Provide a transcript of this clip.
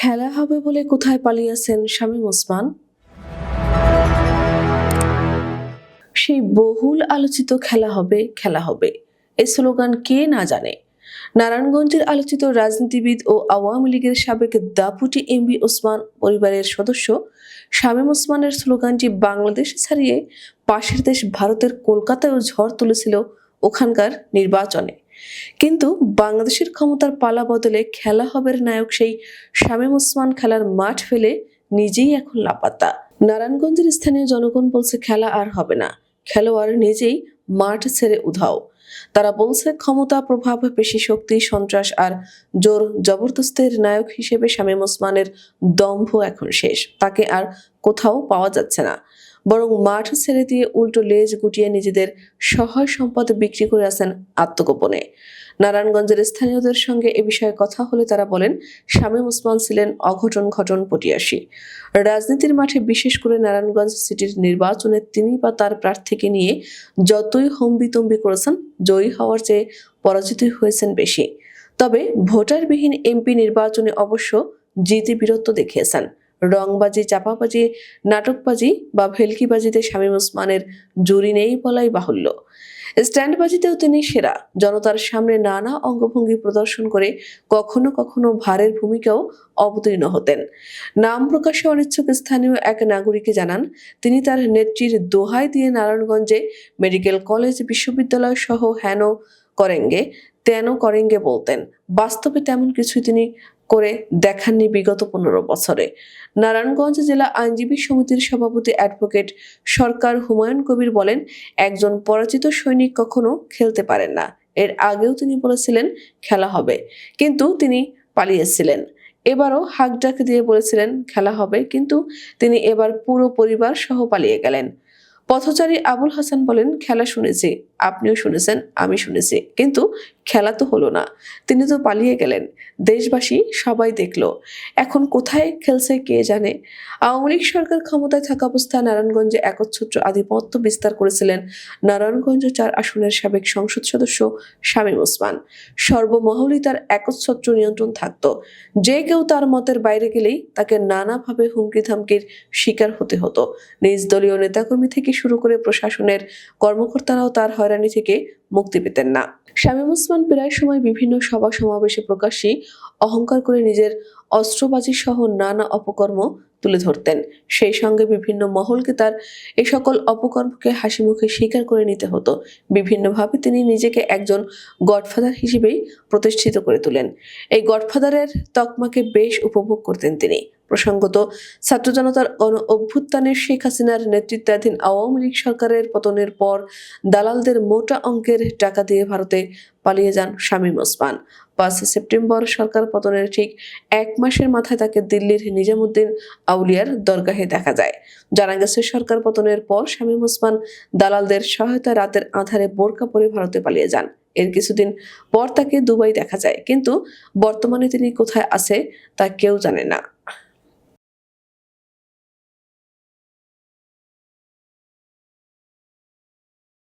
খেলা হবে বলে কোথায় পালিয়েছেন শামীম ওসমান? সেই বহুল আলোচিত খেলা হবে খেলা হবে। এ স্লোগান কে না জানে? নারায়ণগঞ্জের আলোচিত রাজনীতিবিদ ও আওয়ামী লীগের সাবেক দাপুটি এমবি ওসমান পরিবারের সদস্য শামীম ওসমানের স্লোগানটি বাংলাদেশ ছাড়িয়ে পাশের দেশ ভারতের কলকাতায়ও ঝড় তুলেছিল ওখানকার নির্বাচনে। কিন্তু বাংলাদেশের ক্ষমতার পালা বদলে খেলা হবের নায়ক সেই শামীম ওসমান খেলার মাঠ ফেলে নিজেই এখন লাপাত্তা নারায়ণগঞ্জের স্থানীয় জনগণ বলছে খেলা আর হবে না। খেলোয়াড় নিজেই মাঠ ছেড়ে উধাও। তারা বলছে ক্ষমতা, প্রভাব, পেশি শক্তি, সন্ত্রাস আর জোর জবরদস্তের নায়ক হিসেবে শামীম ওসমানের দম্ভ এখন শেষ। তাকে আর কোথাও পাওয়া যাচ্ছে না। বরং মাঠ ছেড়ে দিয়ে উল্টো লেজ গুটিয়ে নিজেদের সহায় সম্পদ বিক্রি করে আছেন আত্মগোপনে। নারায়ণগঞ্জের স্থানীয়দের সঙ্গে এ বিষয়ে কথা হলে তারা বলেন, শামীম ওসমান ছিলেন অঘটন ঘটন পটিয়াসী রাজনীতির মাঠে বিশেষ করে নারায়ণগঞ্জ সিটির নির্বাচনে তিনি বা তার প্রার্থীকে নিয়ে যতই হম্বিতম্বি করেছেন, জয়ী হওয়ার চেয়ে পরাজিত হয়েছেন বেশি। তবে ভোটারবিহীন এমপি নির্বাচনে অবশ্য জিতে বীরত্ব দেখিয়েছেন। রংবাজি, চাপাবাজি, নাটকবাজি বা ভেলকিবাজিতে শামীম ওসমানের জুরি নেই বলাই বাহুল্য। স্ট্যান্ডবাজিতেও তিনি সেরা। জনতার সামনে নানা অঙ্গভঙ্গি প্রদর্শন করে কখনো কখনো ভারের ভূমিকাও অবতীর্ণ হতেন। নাম প্রকাশে অনিচ্ছুক স্থানীয় এক নাগরিকে জানান, তিনি তার নেত্রীর দোহাই দিয়ে নারায়ণগঞ্জে মেডিকেল কলেজ, বিশ্ববিদ্যালয় সহ হেন করেঙ্গে। তেন করেঙ্গে বলতেন, বাস্তবে তেমন কিছুই তিনি করে দেখাননি বিগত পনেরো বছরে। নারায়ণগঞ্জ জেলা আইনজীবী সমিতির সভাপতি অ্যাডভোকেট সরকার হুমায়ুন কবির বলেন, একজন পরাজিত সৈনিক কখনো খেলতে পারেন না। এর আগেও তিনি বলেছিলেন, খেলা হবে। কিন্তু তিনি পালিয়েছিলেন। এবারও হাক ডাক দিয়ে বলেছিলেন, খেলা হবে। কিন্তু তিনি এবার পুরো পরিবার সহ পালিয়ে গেলেন। পথচারী আবুল হাসান বলেন, খেলা শুনেছি। আপনিও শুনেছেন, আমি শুনেছি। কিন্তু খেলা তো হলো না। তিনি তো পালিয়ে গেলেন। দেশবাসী সবাই দেখল। এখন কোথায় খেলছে কে জানে? আওয়ামী লীগ সরকার ক্ষমতায় থাকা অবস্থায় নারায়ণগঞ্জে একচ্ছত্র আধিপত্য বিস্তার করেছিলেন নারায়ণগঞ্জ চার আসনের সাবেক সংসদ সদস্য শামীম ওসমান। সর্বমহলই তার একচ্ছত্র নিয়ন্ত্রণ থাকত। যে কেউ তার মতের বাইরে গেলেই তাকে নানাভাবে হুমকি ধামকির শিকার হতে হতো। নিজ দলীয় নেতাকর্মী থেকে শুরু করে প্রশাসনের কর্মকর্তারাও তার হয়রানি থেকে মুক্তি পেতেন না। শামীম ওসমান প্রায় সময় বিভিন্ন সভা সমাবেশে প্রকাশ্যে অহংকার করে নিজের অস্ত্রবাজি সহ নানা অপকর্ম তুলে ধরতেন। সেই সঙ্গে বিভিন্ন মহলকে তার এই সকল অপকর্মকে হাসি মুখে স্বীকার করে নিতে হতো। বিভিন্নভাবে তিনি নিজেকে একজন গডফাদার হিসেবেই প্রতিষ্ঠিত করে তোলেন। এই গডফাদারের তকমাকে বেশ উপভোগ করতেন তিনি। প্রসঙ্গত ছাত্র জনতার গণ অভ্যুত্থানের শেখ হাসিনার নেতৃত্বাধীন আওয়ামী লীগ সরকারের পতনের পর দালালদের মোটা অঙ্কের টাকা দিয়ে ভারতে পালিয়ে যান শামীম ওসমান। পাঁচ সেপ্টেম্বর সরকার পতনের ঠিক এক মাসের মাথায় তাকে দিল্লির নিজামুদ্দিন আউলিয়ার দরগাহে দেখা যায়। জানা গেছে, সরকার পতনের পর শামীম ওসমান দালালদের সহায়তা রাতের আধারে বোরকা পরে ভারতে পালিয়ে যান। এর কিছুদিন পর তাকে দুবাই দেখা যায়, কিন্তু বর্তমানে তিনি কোথায় আছে তা কেউ জানে না।